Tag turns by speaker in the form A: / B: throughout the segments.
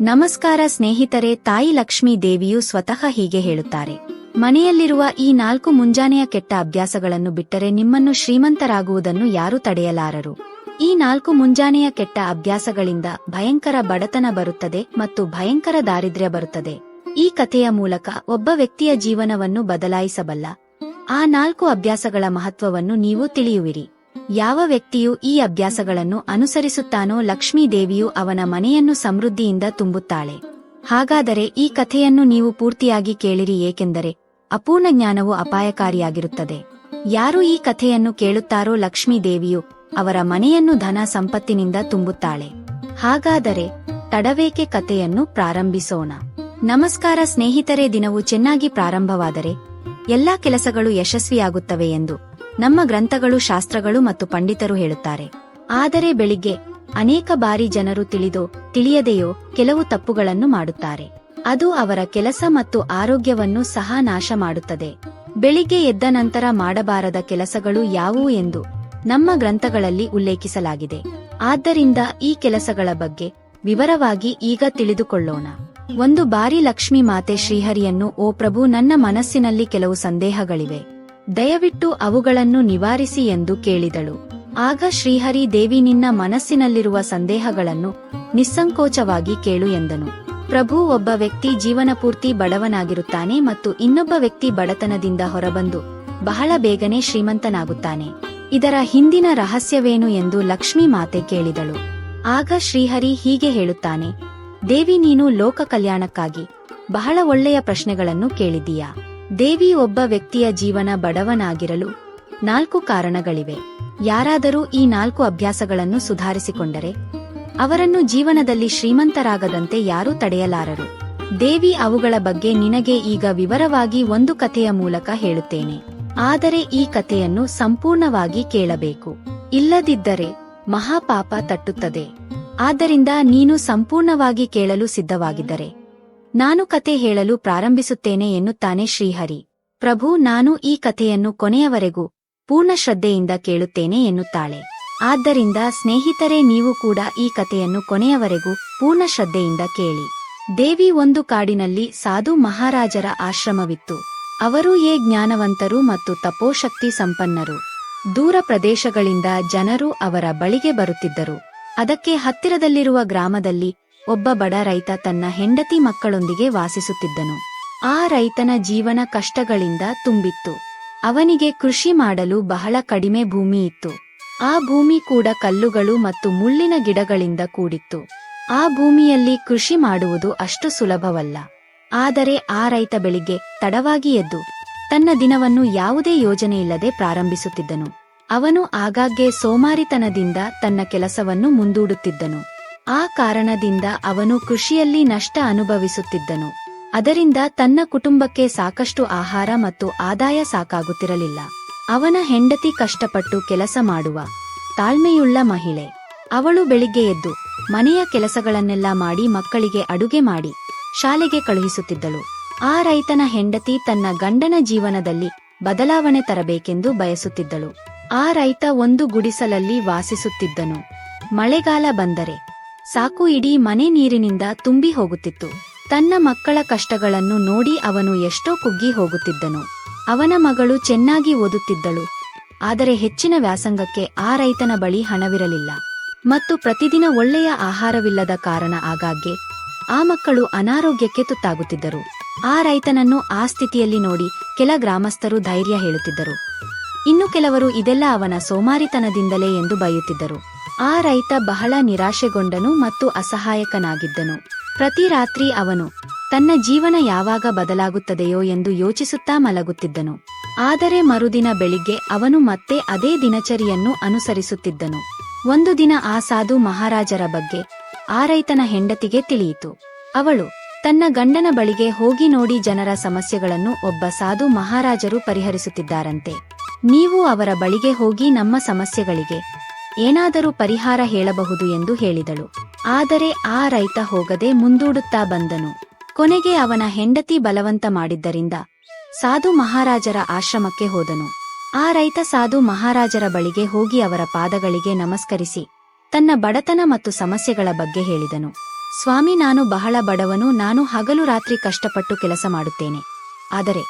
A: ನಮಸ್ಕಾರ ಸ್ನೇಹಿತರೆ, ತಾಯಿ ಲಕ್ಷ್ಮೀ ದೇವಿಯು ಸ್ವತಃ ಹೀಗೆ ಹೇಳುತ್ತಾರೆ. ಮನೆಯಲ್ಲಿರುವ ಈ ನಾಲ್ಕು ಮುಂಜಾನೆಯ ಕೆಟ್ಟ ಅಭ್ಯಾಸಗಳನ್ನು ಬಿಟ್ಟರೆ ನಿಮ್ಮನ್ನು ಶ್ರೀಮಂತರಾಗುವುದನ್ನು ಯಾರೂ ತಡೆಯಲಾರರು. ಈ ನಾಲ್ಕು ಮುಂಜಾನೆಯ ಕೆಟ್ಟ ಅಭ್ಯಾಸಗಳಿಂದ ಭಯಂಕರ ಬಡತನ ಬರುತ್ತದೆ ಮತ್ತು ಭಯಂಕರ ದಾರಿದ್ರ್ಯ ಬರುತ್ತದೆ. ಈ ಕಥೆಯ ಮೂಲಕ ಒಬ್ಬ ವ್ಯಕ್ತಿಯ ಜೀವನವನ್ನು ಬದಲಾಯಿಸಬಲ್ಲ. ಆ ನಾಲ್ಕು ಅಭ್ಯಾಸಗಳ ಮಹತ್ವವನ್ನು ನೀವು ತಿಳಿಯುವಿರಿ. ಯಾವ ವ್ಯಕ್ತಿಯು ಈ ಅಭ್ಯಾಸಗಳನ್ನು ಅನುಸರಿಸುತ್ತಾನೋ ಲಕ್ಷ್ಮೀ ದೇವಿಯು ಅವನ ಮನೆಯನ್ನು ಸಮೃದ್ಧಿಯಿಂದ ತುಂಬುತ್ತಾಳೆ. ಹಾಗಾದರೆ ಈ ಕಥೆಯನ್ನು ನೀವು ಪೂರ್ತಿಯಾಗಿ ಕೇಳಿರಿ ಏಕೆಂದರೆ ಅಪೂರ್ಣ ಜ್ಞಾನವು ಅಪಾಯಕಾರಿಯಾಗಿರುತ್ತದೆ. ಯಾರು ಈ ಕಥೆಯನ್ನು ಕೇಳುತ್ತಾರೋ ಲಕ್ಷ್ಮೀ ದೇವಿಯು ಅವರ ಮನೆಯನ್ನು ಧನ ಸಂಪತ್ತಿನಿಂದ ತುಂಬುತ್ತಾಳೆ. ಹಾಗಾದರೆ ತಡವೇಕೆ ಕಥೆಯನ್ನು ಪ್ರಾರಂಭಿಸೋಣ. ನಮಸ್ಕಾರ ಸ್ನೇಹಿತರೇ, ದಿನವು ಚೆನ್ನಾಗಿ ಪ್ರಾರಂಭವಾದರೆ ಎಲ್ಲಾ ಕೆಲಸಗಳು ಯಶಸ್ವಿಯಾಗುತ್ತವೆ ಎಂದು ನಮ್ಮ ಗ್ರಂಥಗಳು ಶಾಸ್ತ್ರಗಳು ಮತ್ತು ಪಂಡಿತರು ಹೇಳುತ್ತಾರೆ. ಆದರೆ ಬೆಳಿಗ್ಗೆ ಅನೇಕ ಬಾರಿ ಜನರು ತಿಳಿದೋ, ತಿಳಿಯದೆಯೋ ಕೆಲವು ತಪ್ಪುಗಳನ್ನು ಮಾಡುತ್ತಾರೆ. ಅದು ಅವರ ಕೆಲಸ ಮತ್ತು ಆರೋಗ್ಯವನ್ನು ಸಹ ನಾಶ ಮಾಡುತ್ತದೆ. ಬೆಳಿಗ್ಗೆ ಎದ್ದ ನಂತರ ಮಾಡಬಾರದ ಕೆಲಸಗಳು ಯಾವುವು ಎಂದು ನಮ್ಮ ಗ್ರಂಥಗಳಲ್ಲಿ ಉಲ್ಲೇಖಿಸಲಾಗಿದೆ. ಆದ್ದರಿಂದ ಈ ಕೆಲಸಗಳ ಬಗ್ಗೆ ವಿವರವಾಗಿ ಈಗ ತಿಳಿದುಕೊಳ್ಳೋಣ. ಒಂದು ಬಾರಿ ಲಕ್ಷ್ಮೀ ಮಾತೆ ಶ್ರೀಹರಿಯನ್ನು, ಓ ಪ್ರಭು, ನನ್ನ ಮನಸ್ಸಿನಲ್ಲಿ ಕೆಲವು ಸಂದೇಹಗಳಿವೆ. ದಯವಿಟ್ಟು ಅವುಗಳನ್ನು ನಿವಾರಿಸಿ ಎಂದು ಕೇಳಿದಳು. ಆಗ ಶ್ರೀಹರಿ ದೇವಿ ನಿನ್ನ ಮನಸ್ಸಿನಲ್ಲಿರುವ ಸಂದೇಹಗಳನ್ನು ನಿಸ್ಸಂಕೋಚವಾಗಿ ಕೇಳು ಎಂದನು. ಪ್ರಭು ಒಬ್ಬ ವ್ಯಕ್ತಿ ಜೀವನಪೂರ್ತಿ ಬಡವನಾಗಿರುತ್ತಾನೆ ಮತ್ತು ಇನ್ನೊಬ್ಬ ವ್ಯಕ್ತಿ ಬಡತನದಿಂದ ಹೊರಬಂದು ಬಹಳ ಬೇಗನೆ ಶ್ರೀಮಂತನಾಗುತ್ತಾನೆ. ಇದರ ಹಿಂದಿನ ರಹಸ್ಯವೇನು ಎಂದು ಲಕ್ಷ್ಮೀ ಮಾತೆ ಕೇಳಿದಳು. ಆಗ ಶ್ರೀಹರಿ ಹೀಗೆ ಹೇಳುತ್ತಾನೆ, ದೇವಿ, ನೀನು ಲೋಕ ಕಲ್ಯಾಣಕ್ಕಾಗಿ ಬಹಳ ಒಳ್ಳೆಯ ಪ್ರಶ್ನೆಗಳನ್ನು ಕೇಳಿದ್ದೀಯಾ? ದೇವಿ ಒಬ್ಬ ವ್ಯಕ್ತಿಯ ಜೀವನ ಬಡವನಾಗಿರಲು ನಾಲ್ಕು ಕಾರಣಗಳಿವೆ. ಯಾರಾದರೂ ಈ ನಾಲ್ಕು ಅಭ್ಯಾಸಗಳನ್ನು ಸುಧಾರಿಸಿಕೊಂಡರೆ, ಅವರನ್ನು ಜೀವನದಲ್ಲಿ ಶ್ರೀಮಂತರಾಗದಂತೆ ಯಾರೂ ತಡೆಯಲಾರರು. ದೇವಿ ಅವುಗಳ ಬಗ್ಗೆ ನಿನಗೆ ಈಗ ವಿವರವಾಗಿ ಒಂದು ಕಥೆಯ ಮೂಲಕ ಹೇಳುತ್ತೇನೆ. ಆದರೆ ಈ ಕಥೆಯನ್ನು ಸಂಪೂರ್ಣವಾಗಿ ಕೇಳಬೇಕು. ಇಲ್ಲದಿದ್ದರೆ ಮಹಾಪಾಪ ತಟ್ಟುತ್ತದೆ. ಆದ್ದರಿಂದ ನೀನು ಸಂಪೂರ್ಣವಾಗಿ ಕೇಳಲು ಸಿದ್ಧವಾಗಿದ್ದರೆ ನಾನು ಕತೆ ಹೇಳಲು ಪ್ರಾರಂಭಿಸುತ್ತೇನೆ ಎನ್ನುತ್ತಾನೆ ಶ್ರೀಹರಿ. ಪ್ರಭು, ನಾನು ಈ ಕಥೆಯನ್ನು ಕೊನೆಯವರೆಗೂ ಪೂರ್ಣ ಶ್ರದ್ಧೆಯಿಂದ ಕೇಳುತ್ತೇನೆ ಎನ್ನುತ್ತಾಳೆ. ಆದ್ದರಿಂದ, ಸ್ನೇಹಿತರೆ, ನೀವು ಕೂಡ ಈ ಕಥೆಯನ್ನು ಕೊನೆಯವರೆಗೂ ಪೂರ್ಣ ಶ್ರದ್ಧೆಯಿಂದ ಕೇಳಿ. ದೇವಿ ಒಂದು ಕಾಡಿನಲ್ಲಿ ಸಾಧು ಮಹಾರಾಜರ ಆಶ್ರಮವಿತ್ತು. ಅವರು ಏ ಜ್ಞಾನವಂತರು ಮತ್ತು ತಪೋಶಕ್ತಿ ಸಂಪನ್ನರು. ದೂರ ಪ್ರದೇಶಗಳಿಂದ ಜನರು ಅವರ ಬಳಿಗೆ ಬರುತ್ತಿದ್ದರು. ಅದಕ್ಕೆ ಹತ್ತಿರದಲ್ಲಿರುವ ಗ್ರಾಮದಲ್ಲಿ ಒಬ್ಬ ಬಡ ರೈತ ತನ್ನ ಹೆಂಡತಿ ಮಕ್ಕಳೊಂದಿಗೆ ವಾಸಿಸುತ್ತಿದ್ದನು. ಆ ರೈತನ ಜೀವನ ಕಷ್ಟಗಳಿಂದ ತುಂಬಿತ್ತು. ಅವನಿಗೆ ಕೃಷಿ ಮಾಡಲು ಬಹಳ ಕಡಿಮೆ ಭೂಮಿ ಇತ್ತು. ಆ ಭೂಮಿ ಕೂಡ ಕಲ್ಲುಗಳು ಮತ್ತು ಮುಳ್ಳಿನ ಗಿಡಗಳಿಂದ ಕೂಡಿತ್ತು. ಆ ಭೂಮಿಯಲ್ಲಿ ಕೃಷಿ ಮಾಡುವುದು ಅಷ್ಟು ಸುಲಭವಲ್ಲ. ಆದರೆ ಆ ರೈತ ಬೆಳಿಗ್ಗೆ ತಡವಾಗಿ ಎದ್ದು ತನ್ನ ದಿನವನ್ನು ಯಾವುದೇ ಯೋಜನೆಯಿಲ್ಲದೆ ಪ್ರಾರಂಭಿಸುತ್ತಿದ್ದನು. ಅವನು ಆಗಾಗ್ಗೆ ಸೋಮಾರಿತನದಿಂದ ತನ್ನ ಕೆಲಸವನ್ನು ಮುಂದೂಡುತ್ತಿದ್ದನು. ಆ ಕಾರಣದಿಂದ ಅವನು ಕೃಷಿಯಲ್ಲಿ ನಷ್ಟ ಅನುಭವಿಸುತ್ತಿದ್ದನು. ಅದರಿಂದ ತನ್ನ ಕುಟುಂಬಕ್ಕೆ ಸಾಕಷ್ಟು ಆಹಾರ ಮತ್ತು ಆದಾಯ ಸಾಕಾಗುತ್ತಿರಲಿಲ್ಲ. ಅವನ ಹೆಂಡತಿ ಕಷ್ಟಪಟ್ಟು ಕೆಲಸ ಮಾಡುವ ತಾಳ್ಮೆಯುಳ್ಳ ಮಹಿಳೆ. ಅವಳು ಬೆಳಿಗ್ಗೆ ಎದ್ದು ಮನೆಯ ಕೆಲಸಗಳನ್ನೆಲ್ಲ ಮಾಡಿ ಮಕ್ಕಳಿಗೆ ಅಡುಗೆ ಮಾಡಿ ಶಾಲೆಗೆ ಕಳುಹಿಸುತ್ತಿದ್ದಳು. ಆ ರೈತನ ಹೆಂಡತಿ ತನ್ನ ಗಂಡನ ಜೀವನದಲ್ಲಿ ಬದಲಾವಣೆ ತರಬೇಕೆಂದು ಬಯಸುತ್ತಿದ್ದಳು. ಆ ರೈತ ಒಂದು ಗುಡಿಸಲಲ್ಲಿ ವಾಸಿಸುತ್ತಿದ್ದನು. ಮಳೆಗಾಲ ಬಂದರೆ ಸಾಕು ಇಡೀ ಮನೆ ನೀರಿನಿಂದ ತುಂಬಿ ಹೋಗುತ್ತಿತ್ತು. ತನ್ನ ಮಕ್ಕಳ ಕಷ್ಟಗಳನ್ನು ನೋಡಿ ಅವನು ಎಷ್ಟೋ ಕುಗ್ಗಿ ಹೋಗುತ್ತಿದ್ದನು. ಅವನ ಮಗಳು ಚೆನ್ನಾಗಿ ಓದುತ್ತಿದ್ದಳು. ಆದರೆ ಹೆಚ್ಚಿನ ವ್ಯಾಸಂಗಕ್ಕೆ ಆ ರೈತನ ಬಳಿ ಹಣವಿರಲಿಲ್ಲ. ಮತ್ತು ಪ್ರತಿದಿನ ಒಳ್ಳೆಯ ಆಹಾರವಿಲ್ಲದ ಕಾರಣ ಆಗಾಗ್ಗೆ ಆ ಮಕ್ಕಳು ಅನಾರೋಗ್ಯಕ್ಕೆ ತುತ್ತಾಗುತ್ತಿದ್ದರು. ಆ ರೈತನನ್ನು ಆ ಸ್ಥಿತಿಯಲ್ಲಿ ನೋಡಿ ಕೆಲ ಗ್ರಾಮಸ್ಥರು ಧೈರ್ಯ ಹೇಳುತ್ತಿದ್ದರು. ಇನ್ನು ಕೆಲವರು ಇದೆಲ್ಲ ಅವನ ಸೋಮಾರಿತನದಿಂದಲೇ ಎಂದು ಬೈಯುತ್ತಿದ್ದರು. ಆ ರೈತ ಬಹಳ ನಿರಾಶೆಗೊಂಡನು ಮತ್ತು ಅಸಹಾಯಕನಾಗಿದ್ದನು. ಪ್ರತಿ ರಾತ್ರಿ ಅವನು ತನ್ನ ಜೀವನ ಯಾವಾಗ ಬದಲಾಗುತ್ತದೆಯೋ ಎಂದು ಯೋಚಿಸುತ್ತಾ ಮಲಗುತ್ತಿದ್ದನು. ಆದರೆ ಮರುದಿನ ಬೆಳಿಗ್ಗೆ ಅವನು ಮತ್ತೆ ಅದೇ ದಿನಚರಿಯನ್ನು ಅನುಸರಿಸುತ್ತಿದ್ದನು. ಒಂದು ದಿನ ಆ ಸಾಧು ಮಹಾರಾಜರ ಬಗ್ಗೆ ಆ ರೈತನ ಹೆಂಡತಿಗೆ ತಿಳಿಯಿತು. ಅವಳು ತನ್ನ ಗಂಡನ ಬಳಿಗೆ ಹೋಗಿ ನೋಡಿ ಜನರ ಸಮಸ್ಯೆಗಳನ್ನು ಒಬ್ಬ ಸಾಧು ಮಹಾರಾಜರು ಪರಿಹರಿಸುತ್ತಿದ್ದಾರಂತೆ. ನೀವು ಅವರ ಬಳಿಗೆ ಹೋಗಿ ನಮ್ಮ ಸಮಸ್ಯೆಗಳಿಗೆ ಏನಾದರೂ ಪರಿಹಾರ ಹೇಳಬಹುದು ಎಂದು ಹೇಳಿದಳು. ಆದರೆ ಆ ರೈತ ಹೋಗದೆ ಮುಂದೂಡುತ್ತಾ ಬಂದನು. ಕೊನೆಗೆ ಅವನ ಹೆಂಡತಿ ಬಲವಂತ ಮಾಡಿದ್ದರಿಂದ ಸಾಧು ಮಹಾರಾಜರ ಆಶ್ರಮಕ್ಕೆ ಹೋದನು. ಆ ರೈತ ಸಾಧು ಮಹಾರಾಜರ ಬಳಿಗೆ ಹೋಗಿ ಅವರ ಪಾದಗಳಿಗೆ ನಮಸ್ಕರಿಸಿ ತನ್ನ ಬಡತನ ಮತ್ತು ಸಮಸ್ಯೆಗಳ ಬಗ್ಗೆ ಹೇಳಿದನು. ಸ್ವಾಮಿ ನಾನು ಬಹಳ ಬಡವನು, ನಾನು ಹಗಲು ರಾತ್ರಿ ಕಷ್ಟಪಟ್ಟು ಕೆಲಸ ಮಾಡುತ್ತೇನೆ. ಆದರೆ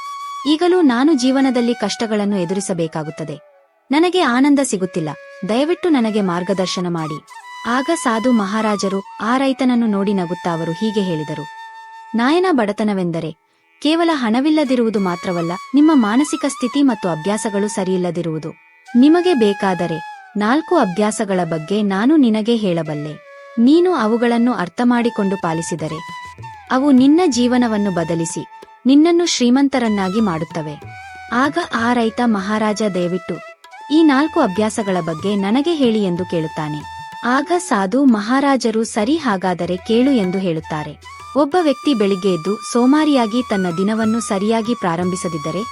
A: ಈಗಲೂ ನಾನು ಜೀವನದಲ್ಲಿ ಕಷ್ಟಗಳನ್ನು ಎದುರಿಸಬೇಕಾಗುತ್ತದೆ. ನನಗೆ ಆನಂದ ಸಿಗುತ್ತಿಲ್ಲ. ದಯವಿಟ್ಟು ನನಗೆ ಮಾರ್ಗದರ್ಶನ ಮಾಡಿ. ಆಗ ಸಾಧು ಮಹಾರಾಜರು ಆ ರೈತನನ್ನು ನೋಡಿ ನಗುತ್ತಾ ಅವರು ಹೀಗೆ ಹೇಳಿದರು. ನಾಯನ ಬಡತನವೆಂದರೆ, ಕೇವಲ ಹಣವಿಲ್ಲದಿರುವುದು ಮಾತ್ರವಲ್ಲ, ನಿಮ್ಮ ಮಾನಸಿಕ ಸ್ಥಿತಿ ಮತ್ತು ಅಭ್ಯಾಸಗಳು ಸರಿಯಿಲ್ಲದಿರುವುದು. ನಿಮಗೆ ಬೇಕಾದರೆ ನಾಲ್ಕು ಅಭ್ಯಾಸಗಳ ಬಗ್ಗೆ ನಾನು ನಿನಗೆ ಹೇಳಬಲ್ಲೆ. ನೀನು ಅವುಗಳನ್ನು ಅರ್ಥಮಾಡಿಕೊಂಡು ಪಾಲಿಸಿದರೆ, ಅವು ನಿನ್ನ ಜೀವನವನ್ನು ಬದಲಿಸಿ, ನಿನ್ನನ್ನು ಶ್ರೀಮಂತರನ್ನಾಗಿ ಮಾಡುತ್ತವೆ. ಆಗ ಆ ರೈತ ಮಹಾರಾಜ ದಯವಿಟ್ಟು ಈ ನಾಲ್ಕು ಅಭ್ಯಾಸಗಳ ಬಗ್ಗೆ ನನಗೆ ಹೇಳಿ ಎಂದು ಕೇಳುತ್ತಾನೆ. ಆಗ ಸಾಧು ಮಹಾರಾಜರು ಸರಿ ಹಾಗಾದರೆ ಕೇಳು ಎಂದು ಹೇಳುತ್ತಾರೆ. ಒಬ್ಬ ವ್ಯಕ್ತಿ ಬೆಳಿಗ್ಗೆ ಎದ್ದು ಸೋಮಾರಿಯಾಗಿ ತನ್ನ ದಿನವನ್ನು ಸರಿಯಾಗಿ ಪ್ರಾರಂಭಿಸದಿದ್ದರೆ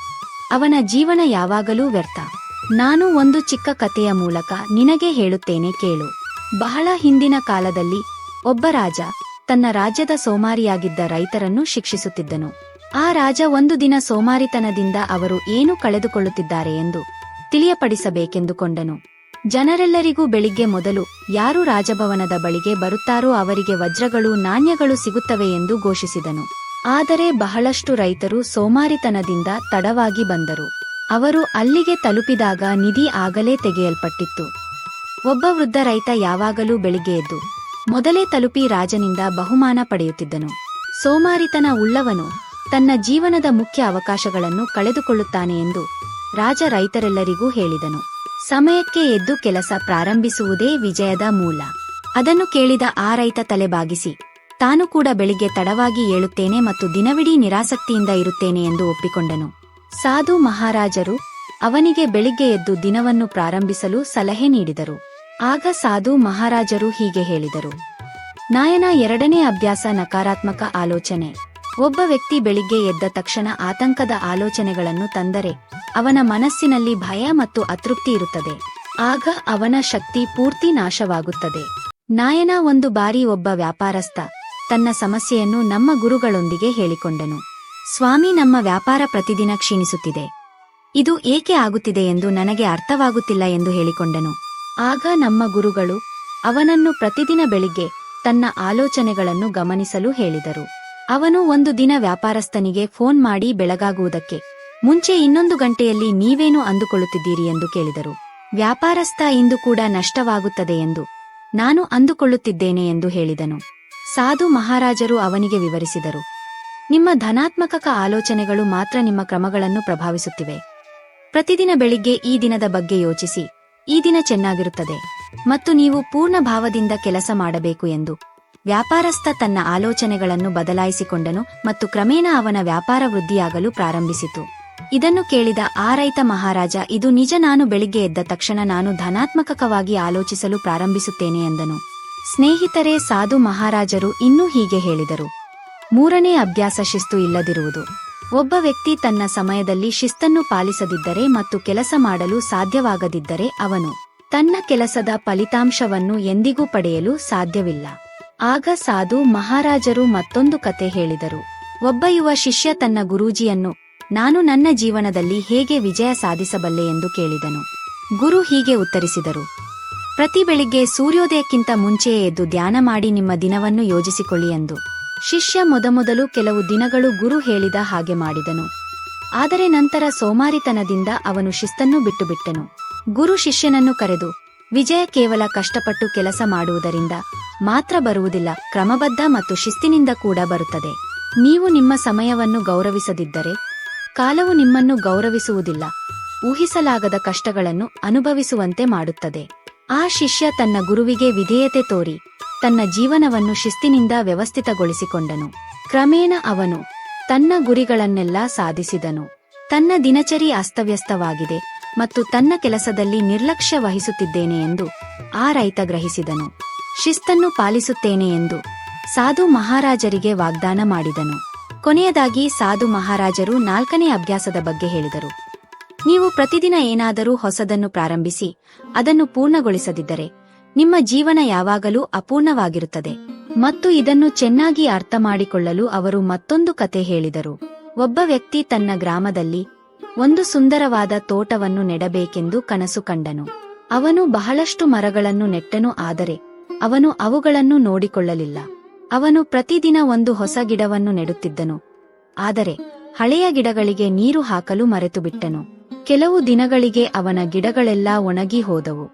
A: ಅವನ ಜೀವನ ಯಾವಾಗಲೂ ವ್ಯರ್ಥ. ನಾನು ಒಂದು ಚಿಕ್ಕ ಕಥೆಯ ಮೂಲಕ ನಿನಗೆ ಹೇಳುತ್ತೇನೆ ಕೇಳು. ಬಹಳ ಹಿಂದಿನ ಕಾಲದಲ್ಲಿ ಒಬ್ಬ ರಾಜ ತನ್ನ ರಾಜ್ಯದ ಸೋಮಾರಿಯಾಗಿದ್ದ ರೈತರನ್ನು ಶಿಕ್ಷಿಸುತ್ತಿದ್ದನು. ಆ ರಾಜ ಒಂದು ದಿನ ಸೋಮಾರಿತನದಿಂದ ಅವರು ಏನು ಕಳೆದುಕೊಳ್ಳುತ್ತಿದ್ದಾರೆ ಎಂದು ತಿಳಿಯಪಡಿಸಬೇಕೆಂದುಕೊಂಡನು. ಜನರೆಲ್ಲರಿಗೂ ಬೆಳಿಗ್ಗೆ ಮೊದಲು ಯಾರು ರಾಜಭವನದ ಬಳಿಗೆ ಬರುತ್ತಾರೋ ಅವರಿಗೆ ವಜ್ರಗಳು ನಾಣ್ಯಗಳು ಸಿಗುತ್ತವೆ ಎಂದು ಘೋಷಿಸಿದನು. ಆದರೆ ಬಹಳಷ್ಟು ರೈತರು ಸೋಮಾರಿತನದಿಂದ ತಡವಾಗಿ ಬಂದರು. ಅವರು ಅಲ್ಲಿಗೆ ತಲುಪಿದಾಗ ನಿಧಿ ಆಗಲೇ ತೆಗೆಯಲ್ಪಟ್ಟಿತ್ತು. ಒಬ್ಬ ವೃದ್ಧ ರೈತ ಯಾವಾಗಲೂ ಬೆಳಿಗ್ಗೆ ಎದ್ದು ಮೊದಲೇ ತಲುಪಿ ರಾಜನಿಂದ ಬಹುಮಾನ ಪಡೆಯುತ್ತಿದ್ದನು. ಸೋಮಾರಿತನ ಉಳ್ಳವನು ತನ್ನ ಜೀವನದ ಮುಖ್ಯ ಅವಕಾಶಗಳನ್ನು ಕಳೆದುಕೊಳ್ಳುತ್ತಾನೆ ಎಂದು ರಾಜ ರೈತರೆಲ್ಲರಿಗೂ ಹೇಳಿದನು. ಸಮಯಕ್ಕೆ ಎದ್ದು ಕೆಲಸ ಪ್ರಾರಂಭಿಸುವುದೇ ವಿಜಯದ ಮೂಲ. ಅದನ್ನು ಕೇಳಿದ ಆ ರೈತ ತಲೆಬಾಗಿಸಿ ತಾನು ಕೂಡ ಬೆಳಿಗ್ಗೆ ತಡವಾಗಿ ಏಳುತ್ತೇನೆ ಮತ್ತು ದಿನವಿಡೀ ನಿರಾಸಕ್ತಿಯಿಂದ ಇರುತ್ತೇನೆ ಎಂದು ಒಪ್ಪಿಕೊಂಡನು. ಸಾಧು ಮಹಾರಾಜರು ಅವನಿಗೆ ಬೆಳಿಗ್ಗೆ ಎದ್ದು ದಿನವನ್ನು ಪ್ರಾರಂಭಿಸಲು ಸಲಹೆ ನೀಡಿದರು. ಆಗ ಸಾಧು ಮಹಾರಾಜರು ಹೀಗೆ ಹೇಳಿದರು. ನಾಯನ ಎರಡನೇ ಅಭ್ಯಾಸ ನಕಾರಾತ್ಮಕ ಆಲೋಚನೆ. ಒಬ್ಬ ವ್ಯಕ್ತಿ ಬೆಳಿಗ್ಗೆ ಎದ್ದ ತಕ್ಷಣ ಆತಂಕದ ಆಲೋಚನೆಗಳನ್ನು ತಂದರೆ ಅವನ ಮನಸ್ಸಿನಲ್ಲಿ ಭಯ ಮತ್ತು ಅತೃಪ್ತಿ ಇರುತ್ತದೆ. ಆಗ ಅವನ ಶಕ್ತಿ ಪೂರ್ತಿ ನಾಶವಾಗುತ್ತದೆ. ನಾಯನ ಒಂದು ಬಾರಿ ಒಬ್ಬ ವ್ಯಾಪಾರಸ್ಥ ತನ್ನ ಸಮಸ್ಯೆಯನ್ನು ನಮ್ಮ ಗುರುಗಳೊಂದಿಗೆ ಹೇಳಿಕೊಂಡನು. ಸ್ವಾಮಿ, ನಮ್ಮ ವ್ಯಾಪಾರ ಪ್ರತಿದಿನ ಕ್ಷೀಣಿಸುತ್ತಿದೆ. ಇದು ಏಕೆ ಆಗುತ್ತಿದೆ ಎಂದು ನನಗೆ ಅರ್ಥವಾಗುತ್ತಿಲ್ಲ ಎಂದು ಹೇಳಿಕೊಂಡನು. ಆಗ ನಮ್ಮ ಗುರುಗಳು ಅವನನ್ನು ಪ್ರತಿದಿನ ಬೆಳಿಗ್ಗೆ ತನ್ನ ಆಲೋಚನೆಗಳನ್ನು ಗಮನಿಸಲು ಹೇಳಿದರು. ಅವನು ಒಂದು ದಿನ ವ್ಯಾಪಾರಸ್ಥನಿಗೆ ಫೋನ್ ಮಾಡಿ ಬೆಳಗಾಗುವುದಕ್ಕೆ, ಮುಂಚೆ ಇನ್ನೊಂದು ಗಂಟೆಯಲ್ಲಿ ನೀವೇನು ಅಂದುಕೊಳ್ಳುತ್ತಿದ್ದೀರಿ? ಎಂದು ಕೇಳಿದರು. ವ್ಯಾಪಾರಸ್ಥ ಇಂದು ಕೂಡ ನಷ್ಟವಾಗುತ್ತದೆ ಎಂದು ನಾನು ಅಂದುಕೊಳ್ಳುತ್ತಿದ್ದೇನೆ ಎಂದು ಹೇಳಿದನು. ಸಾಧು ಮಹಾರಾಜರು ಅವನಿಗೆ ವಿವರಿಸಿದರು. ನಿಮ್ಮ ಧನಾತ್ಮಕ ಆಲೋಚನೆಗಳು ಮಾತ್ರ ನಿಮ್ಮ ಕ್ರಮಗಳನ್ನು ಪ್ರಭಾವಿಸುತ್ತಿವೆ. ಪ್ರತಿದಿನ ಬೆಳಿಗ್ಗೆ ಈ ದಿನದ ಬಗ್ಗೆ ಯೋಚಿಸಿ. ಈ ದಿನ ಚೆನ್ನಾಗಿರುತ್ತದೆ. ಮತ್ತು ನೀವು ಪೂರ್ಣ ಭಾವದಿಂದ ಕೆಲಸ ಮಾಡಬೇಕು ಎಂದು ವ್ಯಾಪಾರಸ್ಥ ತನ್ನ ಆಲೋಚನೆಗಳನ್ನು ಬದಲಾಯಿಸಿಕೊಂಡನು ಮತ್ತು ಕ್ರಮೇಣ ಅವನ ವ್ಯಾಪಾರ ವೃದ್ಧಿಯಾಗಲು ಪ್ರಾರಂಭಿಸಿತು. ಇದನ್ನು ಕೇಳಿದ ಆ ರೈತ ಮಹಾರಾಜ, ಇದು ನಿಜ, ನಾನು ಬೆಳಿಗ್ಗೆ ಎದ್ದ ತಕ್ಷಣ ನಾನು ಧನಾತ್ಮಕವಾಗಿ ಆಲೋಚಿಸಲು ಪ್ರಾರಂಭಿಸುತ್ತೇನೆ ಎಂದನು. ಸ್ನೇಹಿತರೇ, ಸಾಧು ಮಹಾರಾಜರು ಇನ್ನೂ ಹೀಗೆ ಹೇಳಿದರು. ಮೂರನೇ ಅಭ್ಯಾಸ, ಶಿಸ್ತು ಇಲ್ಲದಿರುವುದು. ಒಬ್ಬ ವ್ಯಕ್ತಿ ತನ್ನ ಸಮಯದಲ್ಲಿ ಶಿಸ್ತನ್ನು ಪಾಲಿಸದಿದ್ದರೆ ಮತ್ತು ಕೆಲಸ ಮಾಡಲು ಸಾಧ್ಯವಾಗದಿದ್ದರೆ ಅವನು ತನ್ನ ಕೆಲಸದ ಫಲಿತಾಂಶವನ್ನು ಎಂದಿಗೂ ಪಡೆಯಲು ಸಾಧ್ಯವಿಲ್ಲ. ಆಗ ಸಾಧು ಮಹಾರಾಜರು ಮತ್ತೊಂದು ಕತೆ ಹೇಳಿದರು. ಒಬ್ಬ ಯುವ ಶಿಷ್ಯ ತನ್ನ ಗುರೂಜಿಯನ್ನು, ನಾನು ನನ್ನ ಜೀವನದಲ್ಲಿ ಹೇಗೆ ವಿಜಯ ಸಾಧಿಸಬಲ್ಲೆ ಎಂದು ಕೇಳಿದನು. ಗುರು ಹೀಗೆ ಉತ್ತರಿಸಿದರು. ಪ್ರತಿ ಬೆಳಿಗ್ಗೆ ಸೂರ್ಯೋದಯಕ್ಕಿಂತ ಮುಂಚೆಯೇ ಎದ್ದು ಧ್ಯಾನ ಮಾಡಿ ನಿಮ್ಮ ದಿನವನ್ನು ಯೋಜಿಸಿಕೊಳ್ಳಿ ಎಂದು. ಶಿಷ್ಯ ಮೊದಮೊದಲು ಕೆಲವು ದಿನಗಳು ಗುರು ಹೇಳಿದ ಹಾಗೆ ಮಾಡಿದನು. ಆದರೆ ನಂತರ ಸೋಮಾರಿತನದಿಂದ ಅವನು ಶಿಸ್ತನ್ನು ಬಿಟ್ಟುಬಿಟ್ಟನು. ಗುರು ಶಿಷ್ಯನನ್ನು ಕರೆದು, ವಿಜಯ ಕೇವಲ ಕಷ್ಟಪಟ್ಟು ಕೆಲಸ ಮಾಡುವುದರಿಂದ ಮಾತ್ರ ಬರುವುದಿಲ್ಲ, ಕ್ರಮಬದ್ಧ ಮತ್ತು ಶಿಸ್ತಿನಿಂದ ಕೂಡ ಬರುತ್ತದೆ. ನೀವು ನಿಮ್ಮ ಸಮಯವನ್ನು ಗೌರವಿಸದಿದ್ದರೆ, ಕಾಲವು ನಿಮ್ಮನ್ನು ಗೌರವಿಸುವುದಿಲ್ಲ. ಊಹಿಸಲಾಗದ ಕಷ್ಟಗಳನ್ನು ಅನುಭವಿಸುವಂತೆ ಮಾಡುತ್ತದೆ. ಆ ಶಿಷ್ಯ ತನ್ನ ಗುರುವಿಗೆ ವಿಧೇಯತೆ ತೋರಿ, ತನ್ನ ಜೀವನವನ್ನು ಶಿಸ್ತಿನಿಂದ ವ್ಯವಸ್ಥಿತಗೊಳಿಸಿಕೊಂಡನು. ಕ್ರಮೇಣ ಅವನು ತನ್ನ ಗುರಿಗಳನ್ನೆಲ್ಲ ಸಾಧಿಸಿದನು. ತನ್ನ ದಿನಚರಿ ಅಸ್ತವ್ಯಸ್ತವಾಗಿದೆ ಮತ್ತು ತನ್ನ ಕೆಲಸದಲ್ಲಿ ನಿರ್ಲಕ್ಷ್ಯ ವಹಿಸುತ್ತಿದ್ದೇನೆ ಎಂದು ಆ ರೈತ ಗ್ರಹಿಸಿದನು. ಶಿಸ್ತನ್ನು ಪಾಲಿಸುತ್ತೇನೆ ಎಂದು ಸಾಧು ಮಹಾರಾಜರಿಗೆ ವಾಗ್ದಾನ ಮಾಡಿದನು. ಕೊನೆಯದಾಗಿ ಸಾಧು ಮಹಾರಾಜರು ನಾಲ್ಕನೇ ಅಭ್ಯಾಸದ ಬಗ್ಗೆ ಹೇಳಿದರು. ನೀವು ಪ್ರತಿದಿನ ಏನಾದರೂ ಹೊಸದನ್ನು ಪ್ರಾರಂಭಿಸಿ, ಅದನ್ನು ಪೂರ್ಣಗೊಳಿಸದಿದ್ದರೆ, ನಿಮ್ಮ ಜೀವನ ಯಾವಾಗಲೂ ಅಪೂರ್ಣವಾಗಿರುತ್ತದೆ ಮತ್ತು ಇದನ್ನು ಚೆನ್ನಾಗಿ ಅರ್ಥ ಮಾಡಿಕೊಳ್ಳಲು ಅವರು ಮತ್ತೊಂದು ಕತೆ ಹೇಳಿದರು. ಒಬ್ಬ ವ್ಯಕ್ತಿ ತನ್ನ ಗ್ರಾಮದಲ್ಲಿ ಒಂದು ಸುಂದರವಾದ ತೋಟವನ್ನು ನೆಡಬೇಕೆಂದು ಕನಸು ಕಂಡನು. ಅವನು ಬಹಳಷ್ಟು ಮರಗಳನ್ನು ನೆಟ್ಟನು, ಆದರೆ ಅವನು ಅವುಗಳನ್ನು ನೋಡಿಕೊಳ್ಳಲಿಲ್ಲ. ಅವನು ಪ್ರತಿದಿನ ಒಂದು ಹೊಸ ಗಿಡವನ್ನು ನೆಡುತ್ತಿದ್ದನು. ಆದರೆ ಹಳೆಯ ಗಿಡಗಳಿಗೆ ನೀರು ಹಾಕಲು ಮರೆತು ಬಿಟ್ಟನು ಕೆಲವು ದಿನಗಳಿಗೆ ಅವನ ಗಿಡಗಳೆಲ್ಲ ಒಣಗಿ ಹೋದವು.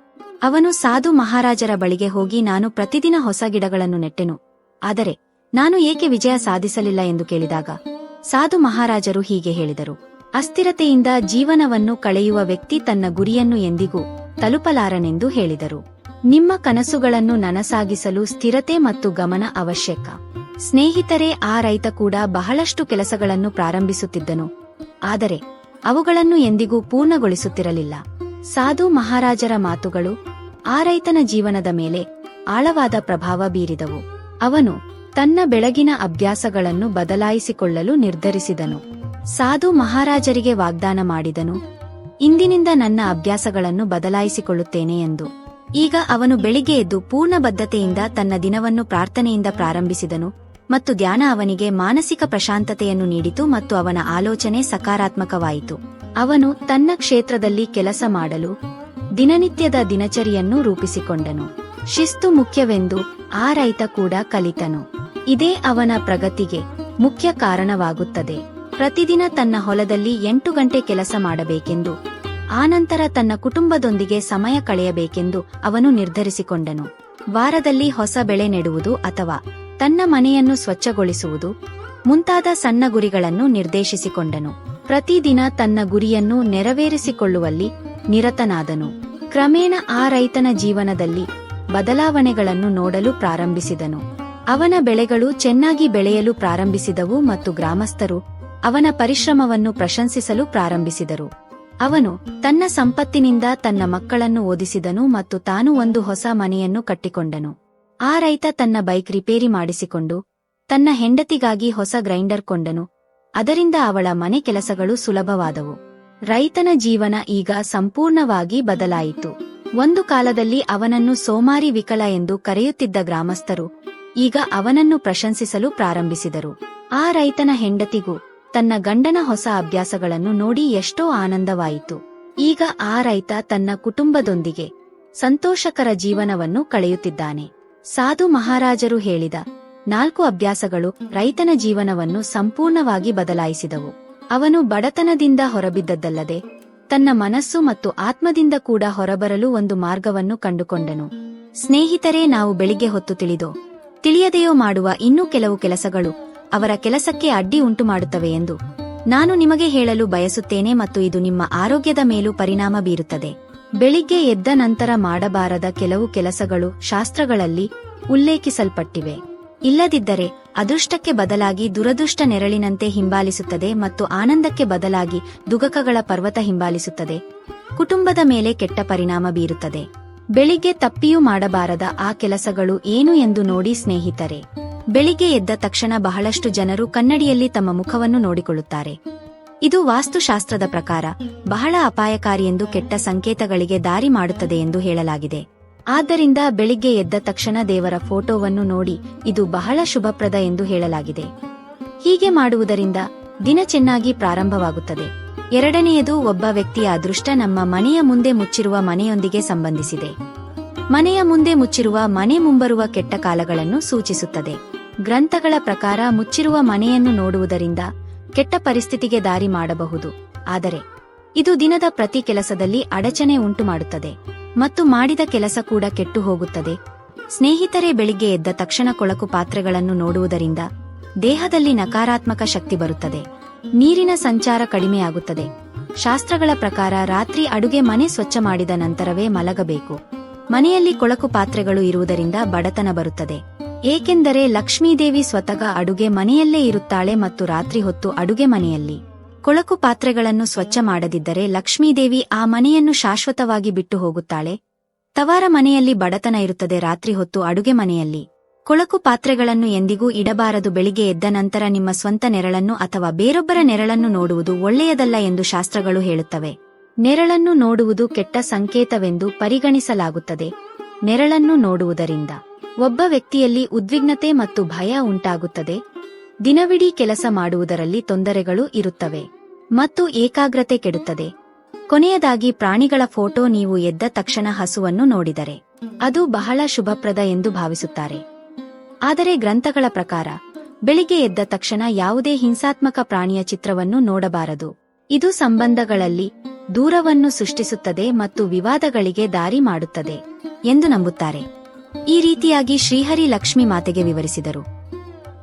A: ಅವನು ಸಾಧು ಮಹಾರಾಜರ ಬಳಿಗೆ ಹೋಗಿ ನಾನು ಪ್ರತಿದಿನ ಹೊಸ ಗಿಡಗಳನ್ನು ನೆಟ್ಟೆನು. ಆದರೆ ನಾನು ಏಕೆ ವಿಜಯ ಸಾಧಿಸಲಿಲ್ಲ ಎಂದು ಕೇಳಿದಾಗ ಸಾಧು ಮಹಾರಾಜರು ಹೀಗೆ ಹೇಳಿದರು. ಅಸ್ಥಿರತೆಯಿಂದ ಜೀವನವನ್ನು ಕಳೆಯುವ ವ್ಯಕ್ತಿ ತನ್ನ ಗುರಿಯನ್ನು ಎಂದಿಗೂ ತಲುಪಲಾರನೆಂದು ಹೇಳಿದರು. ನಿಮ್ಮ ಕನಸುಗಳನ್ನು ನನಸಾಗಿಸಲು ಸ್ಥಿರತೆ ಮತ್ತು ಗಮನ ಅವಶ್ಯಕ. ಸ್ನೇಹಿತರೇ, ಆ ರೈತ ಕೂಡ ಬಹಳಷ್ಟು ಕೆಲಸಗಳನ್ನು ಪ್ರಾರಂಭಿಸುತ್ತಿದ್ದನು. ಆದರೆ, ಅವುಗಳನ್ನು ಎಂದಿಗೂ ಪೂರ್ಣಗೊಳಿಸುತ್ತಿರಲಿಲ್ಲ. ಸಾಧು ಮಹಾರಾಜರ ಮಾತುಗಳು ಆ ರೈತನ ಜೀವನದ ಮೇಲೆ ಆಳವಾದ ಪ್ರಭಾವ ಬೀರಿದವು. ಅವನು ತನ್ನ ಬೆಳಗಿನ ಅಭ್ಯಾಸಗಳನ್ನು ಬದಲಾಯಿಸಿಕೊಳ್ಳಲು ನಿರ್ಧರಿಸಿದನು. ಸಾಧು ಮಹಾರಾಜರಿಗೆ ವಾಗ್ದಾನ ಮಾಡಿದನು, ಇಂದಿನಿಂದ ನನ್ನ ಅಭ್ಯಾಸಗಳನ್ನು ಬದಲಾಯಿಸಿಕೊಳ್ಳುತ್ತೇನೆ ಎಂದು. ಈಗ ಅವನು ಬೆಳಿಗ್ಗೆ ಎದ್ದು ಪೂರ್ಣ ಬದ್ಧತೆಯಿಂದ ತನ್ನ ದಿನವನ್ನು ಪ್ರಾರ್ಥನೆಯಿಂದ ಪ್ರಾರಂಭಿಸಿದನು ಮತ್ತು ಧ್ಯಾನ ಅವನಿಗೆ ಮಾನಸಿಕ ಪ್ರಶಾಂತತೆಯನ್ನು ನೀಡಿತು ಮತ್ತು ಅವನ ಆಲೋಚನೆ ಸಕಾರಾತ್ಮಕವಾಯಿತು. ಅವನು ತನ್ನ ಕ್ಷೇತ್ರದಲ್ಲಿ ಕೆಲಸ ಮಾಡಲು, ದಿನನಿತ್ಯದ ದಿನಚರಿಯನ್ನು ರೂಪಿಸಿಕೊಂಡನು. ಶಿಸ್ತು ಮುಖ್ಯವೆಂದು ಆ ರೈತ ಕೂಡ ಕಲಿತನು. ಇದೇ ಅವನ ಪ್ರಗತಿಗೆ ಮುಖ್ಯ ಕಾರಣವಾಗುತ್ತದೆ. ಪ್ರತಿದಿನ ತನ್ನ ಹೊಲದಲ್ಲಿ ಎಂಟು ಗಂಟೆ ಕೆಲಸ ಮಾಡಬೇಕೆಂದು ಆನಂತರ ತನ್ನ ಕುಟುಂಬದೊಂದಿಗೆ ಸಮಯ ಕಳೆಯಬೇಕೆಂದು ಅವನು ನಿರ್ಧರಿಸಿಕೊಂಡನು. ವಾರದಲ್ಲಿ ಹೊಸ ಬೆಳೆ ನೆಡುವುದು ಅಥವಾ ತನ್ನ ಮನೆಯನ್ನು ಸ್ವಚ್ಛಗೊಳಿಸುವುದು ಮುಂತಾದ ಸಣ್ಣ ಗುರಿಗಳನ್ನು ನಿರ್ದೇಶಿಸಿಕೊಂಡನು. ಪ್ರತಿದಿನ ತನ್ನ ಗುರಿಯನ್ನು ನೆರವೇರಿಸಿಕೊಳ್ಳುವಲ್ಲಿ ನಿರತನಾದನು. ಕ್ರಮೇಣ ಆ ರೈತನ ಜೀವನದಲ್ಲಿ ಬದಲಾವಣೆಗಳನ್ನು ನೋಡಲು ಪ್ರಾರಂಭಿಸಿದನು. ಅವನ ಬೆಳೆಗಳು ಚೆನ್ನಾಗಿ ಬೆಳೆಯಲು ಪ್ರಾರಂಭಿಸಿದವು ಮತ್ತು ಗ್ರಾಮಸ್ಥರು ಅವನ ಪರಿಶ್ರಮವನ್ನು ಪ್ರಶಂಸಿಸಲು ಪ್ರಾರಂಭಿಸಿದರು. ಅವನು ತನ್ನ ಸಂಪತ್ತಿನಿಂದ ತನ್ನ ಮಕ್ಕಳನ್ನು ಓದಿಸಿದನು ಮತ್ತು ತಾನು ಒಂದು ಹೊಸ ಮನೆಯನ್ನು ಕಟ್ಟಿಕೊಂಡನು. ಆ ರೈತ ತನ್ನ ಬೈಕ್ ರಿಪೇರಿ ಮಾಡಿಸಿಕೊಂಡು, ತನ್ನ ಹೆಂಡತಿಗಾಗಿ ಹೊಸ ಗ್ರೈಂಡರ್ ಕೊಂಡನು. ಅದರಿಂದ ಅವಳ ಮನೆ ಕೆಲಸಗಳು ಸುಲಭವಾದವು. ರೈತನ ಜೀವನ ಈಗ ಸಂಪೂರ್ಣವಾಗಿ ಬದಲಾಯಿತು. ಒಂದು ಕಾಲದಲ್ಲಿ ಅವನನ್ನು ಸೋಮಾರಿ ವಿಕಲ ಎಂದು ಕರೆಯುತ್ತಿದ್ದ ಗ್ರಾಮಸ್ಥರು ಈಗ ಅವನನ್ನು ಪ್ರಶಂಸಿಸಲು ಪ್ರಾರಂಭಿಸಿದರು. ಆ ರೈತನ ಹೆಂಡತಿಗೂ ತನ್ನ ಗಂಡನ ಹೊಸ ಅಭ್ಯಾಸಗಳನ್ನು ನೋಡಿ ಎಷ್ಟೋ ಆನಂದವಾಯಿತು. ಈಗ ಆ ರೈತ ತನ್ನ ಕುಟುಂಬದೊಂದಿಗೆ ಸಂತೋಷಕರ ಜೀವನವನ್ನು ಕಳೆಯುತ್ತಿದ್ದಾನೆ. ಸಾಧು ಮಹಾರಾಜರು ಹೇಳಿದ ನಾಲ್ಕು ಅಭ್ಯಾಸಗಳು ರೈತನ ಜೀವನವನ್ನು ಸಂಪೂರ್ಣವಾಗಿ ಬದಲಾಯಿಸಿದವು. ಅವನು ಬಡತನದಿಂದ ಹೊರಬಿದ್ದದ್ದಲ್ಲದೆ ತನ್ನ ಮನಸ್ಸು ಮತ್ತು ಆತ್ಮದಿಂದ ಕೂಡ ಹೊರಬರಲು ಒಂದು ಮಾರ್ಗವನ್ನು ಕಂಡುಕೊಂಡನು. ಸ್ನೇಹಿತರೇ, ನಾವು ಬೆಳಿಗ್ಗೆ ಹೊತ್ತು ತಿಳಿದೋ ತಿಳಿಯದೆಯೋ ಮಾಡುವ ಇನ್ನೂ ಕೆಲವು ಕೆಲಸಗಳು ಅವರ ಕೆಲಸಕ್ಕೆ ಅಡ್ಡಿ ಉಂಟು ಮಾಡುತ್ತವೆ ಎಂದು. ನಾನು ನಿಮಗೆ ಹೇಳಲು ಬಯಸುತ್ತೇನೆ ಮತ್ತು ಇದು ನಿಮ್ಮ ಆರೋಗ್ಯದ ಮೇಲೂ ಪರಿಣಾಮ ಬೀರುತ್ತದೆ. ಬೆಳಿಗ್ಗೆ ಎದ್ದ ನಂತರ ಮಾಡಬಾರದ ಕೆಲವು ಕೆಲಸಗಳು ಶಾಸ್ತ್ರಗಳಲ್ಲಿ ಉಲ್ಲೇಖಿಸಲ್ಪಟ್ಟಿವೆ. ಇಲ್ಲದಿದ್ದರೆ, ಅದೃಷ್ಟಕ್ಕೆ ಬದಲಾಗಿ ದುರದೃಷ್ಟ ನೆರಳಿನಂತೆ ಹಿಂಬಾಲಿಸುತ್ತದೆ ಮತ್ತು ಆನಂದಕ್ಕೆ ಬದಲಾಗಿ ದುಗಕಗಳ ಪರ್ವತ ಹಿಂಬಾಲಿಸುತ್ತದೆ. ಕುಟುಂಬದ ಮೇಲೆ ಕೆಟ್ಟ ಪರಿಣಾಮ ಬೀರುತ್ತದೆ. ಬೆಳಿಗ್ಗೆ ತಪ್ಪಿಯೂ ಮಾಡಬಾರದ ಆ ಕೆಲಸಗಳು ಏನು ಎಂದು ನೋಡಿ ಸ್ನೇಹಿತರೆ. ಬೆಳಿಗ್ಗೆ ಎದ್ದ ತಕ್ಷಣ ಬಹಳಷ್ಟು ಜನರು ಕನ್ನಡಿಯಲ್ಲಿ ತಮ್ಮ ಮುಖವನ್ನು ನೋಡಿಕೊಳ್ಳುತ್ತಾರೆ. ಇದು ವಾಸ್ತುಶಾಸ್ತ್ರದ ಪ್ರಕಾರ ಬಹಳ ಅಪಾಯಕಾರಿ ಎಂದು ಕೆಟ್ಟ ಸಂಕೇತಗಳಿಗೆ ದಾರಿ ಮಾಡುತ್ತದೆ ಎಂದು ಹೇಳಲಾಗಿದೆ. ಆದ್ದರಿಂದ ಬೆಳಿಗ್ಗೆ ಎದ್ದ ತಕ್ಷಣ ದೇವರ ಫೋಟೋವನ್ನು ನೋಡಿ ಇದು ಬಹಳ ಶುಭಪ್ರದ ಎಂದು ಹೇಳಲಾಗಿದೆ. ಹೀಗೆ ಮಾಡುವುದರಿಂದ ದಿನ ಚೆನ್ನಾಗಿ ಪ್ರಾರಂಭವಾಗುತ್ತದೆ. ಎರಡನೆಯದು ಒಬ್ಬ ವ್ಯಕ್ತಿಯ ಅದೃಷ್ಟ ನಮ್ಮ ಮನೆಯ ಮುಂದೆ ಮುಚ್ಚಿರುವ ಮನೆಯೊಂದಿಗೆ ಸಂಬಂಧಿಸಿದೆ. ಮನೆಯ ಮುಂದೆ ಮುಚ್ಚಿರುವ ಮನೆ ಮುಂಬರುವ ಕೆಟ್ಟ ಕಾಲಗಳನ್ನು ಸೂಚಿಸುತ್ತದೆ. ಗ್ರಂಥಗಳ ಪ್ರಕಾರ ಮುಚ್ಚಿರುವ ಮನೆಯನ್ನು ನೋಡುವುದರಿಂದ ಕೆಟ್ಟ ಪರಿಸ್ಥಿತಿಗೆ ದಾರಿ ಮಾಡಬಹುದು. ಆದರೆ, ಇದು ದಿನದ ಪ್ರತಿ ಕೆಲಸದಲ್ಲಿ ಅಡಚಣೆ ಉಂಟುಮಾಡುತ್ತದೆ ಮತ್ತು ಮಾಡಿದ ಕೆಲಸ ಕೂಡ ಕೆಟ್ಟು ಹೋಗುತ್ತದೆ ಸ್ನೇಹಿತರೇ, ಬೆಳಿಗ್ಗೆ ಎದ್ದ ತಕ್ಷಣ ಕೊಳಕು ಪಾತ್ರೆಗಳನ್ನು ನೋಡುವುದರಿಂದ ದೇಹದಲ್ಲಿ ನಕಾರಾತ್ಮಕ ಶಕ್ತಿ ಬರುತ್ತದೆ. ನೀರಿನ ಸಂಚಾರ ಕಡಿಮೆಯಾಗುತ್ತದೆ. ಶಾಸ್ತ್ರಗಳ ಪ್ರಕಾರ ರಾತ್ರಿ ಅಡುಗೆ ಮನೆ ಸ್ವಚ್ಛ ಮಾಡಿದ ನಂತರವೇ ಮಲಗಬೇಕು. ಮನೆಯಲ್ಲಿ ಕೊಳಕು ಪಾತ್ರೆಗಳು ಇರುವುದರಿಂದ ಬಡತನ ಬರುತ್ತದೆ. ಏಕೆಂದರೆ ಲಕ್ಷ್ಮೀದೇವಿ ಸ್ವತಃ ಅಡುಗೆ ಮನೆಯಲ್ಲೇ ಇರುತ್ತಾಳೆ ಮತ್ತು ರಾತ್ರಿ ಹೊತ್ತು ಅಡುಗೆ ಮನೆಯಲ್ಲಿ ಕೊಳಕು ಪಾತ್ರೆಗಳನ್ನು ಸ್ವಚ್ಛ ಮಾಡದಿದ್ದರೆ ಲಕ್ಷ್ಮೀದೇವಿ ಆ ಮನೆಯನ್ನು ಶಾಶ್ವತವಾಗಿ ಬಿಟ್ಟು ಹೋಗುತ್ತಾಳೆ. ತವಾರ ಮನೆಯಲ್ಲಿ ಬಡತನ ಇರುತ್ತದೆ, ರಾತ್ರಿ ಹೊತ್ತು ಅಡುಗೆ ಮನೆಯಲ್ಲಿ ಕೊಳಕು ಪಾತ್ರೆಗಳನ್ನು ಎಂದಿಗೂ ಇಡಬಾರದು. ಬೆಳಿಗ್ಗೆ ಎದ್ದ ನಂತರ ನಿಮ್ಮ ಸ್ವಂತ ನೆರಳನ್ನು ಅಥವಾ ಬೇರೊಬ್ಬರ ನೆರಳನ್ನು ನೋಡುವುದು ಒಳ್ಳೆಯದಲ್ಲ ಎಂದು ಶಾಸ್ತ್ರಗಳು ಹೇಳುತ್ತವೆ. ನೆರಳನ್ನು ನೋಡುವುದು ಕೆಟ್ಟ ಸಂಕೇತವೆಂದು ಪರಿಗಣಿಸಲಾಗುತ್ತದೆ. ನೆರಳನ್ನು ನೋಡುವುದರಿಂದ ಒಬ್ಬ ವ್ಯಕ್ತಿಯಲ್ಲಿ ಉದ್ವಿಗ್ನತೆ ಮತ್ತು ಭಯ ಉಂಟಾಗುತ್ತದೆ. ದಿನವಿಡೀ ಕೆಲಸ ಮಾಡುವುದರಲ್ಲಿ ತೊಂದರೆಗಳು ಇರುತ್ತವೆ. ಮತ್ತು ಏಕಾಗ್ರತೆ ಕೆಡುತ್ತದೆ. ಕೊನೆಯದಾಗಿ ಪ್ರಾಣಿಗಳ ಫೋಟೋ ನೀವು ಎದ್ದ ತಕ್ಷಣ ಹಸುವನ್ನು ನೋಡಿದರೆ. ಅದು ಬಹಳ ಶುಭಪ್ರದ ಎಂದು ಭಾವಿಸುತ್ತಾರೆ. ಆದರೆ ಗ್ರಂಥಗಳ ಪ್ರಕಾರ, ಬೆಳಿಗ್ಗೆ ಎದ್ದ ತಕ್ಷಣ ಯಾವುದೇ ಹಿಂಸಾತ್ಮಕ ಪ್ರಾಣಿಯ ಚಿತ್ರವನ್ನು ನೋಡಬಾರದು. ಇದು ಸಂಬಂಧಗಳಲ್ಲಿ ದೂರವನ್ನು ಸೃಷ್ಟಿಸುತ್ತದೆ ಮತ್ತು ವಿವಾದಗಳಿಗೆ ದಾರಿ ಮಾಡುತ್ತದೆ, ಎಂದು ನಂಬುತ್ತಾರೆ. ಈ ರೀತಿಯಾಗಿ ಶ್ರೀಹರಿ ಲಕ್ಷ್ಮಿ ಮಾತೆಗೆ ವಿವರಿಸಿದರು.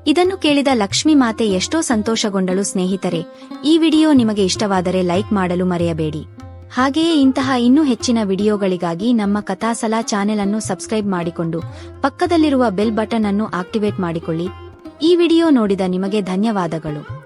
A: ಇದನ್ನು ಕೇಳಿದ ಲಕ್ಷ್ಮಿ ಮಾತೆ ಎಷ್ಟೋ ಸಂತೋಷಗೊಂಡಳು ಸ್ನೇಹಿತರೆ. ಈ ವಿಡಿಯೋ ನಿಮಗೆ ಇಷ್ಟವಾದರೆ ಲೈಕ್ ಮಾಡಲು ಮರೆಯಬೇಡಿ. ಹಾಗೆಯೇ ಇಂತಹ ಇನ್ನೂ ಹೆಚ್ಚಿನ ವಿಡಿಯೋಗಳಿಗಾಗಿ ನಮ್ಮ ಕಥಾಸಲ ಚಾನೆಲ್ ಅನ್ನು ಸಬ್ಸ್ಕ್ರೈಬ್ ಮಾಡಿಕೊಂಡು ಪಕ್ಕದಲ್ಲಿರುವ ಬೆಲ್ ಬಟನ್ ಅನ್ನು ಆಕ್ಟಿವೇಟ್ ಮಾಡಿಕೊಳ್ಳಿ. ಈ ವಿಡಿಯೋ ನೋಡಿದ ನಿಮಗೆ ಧನ್ಯವಾದಗಳು.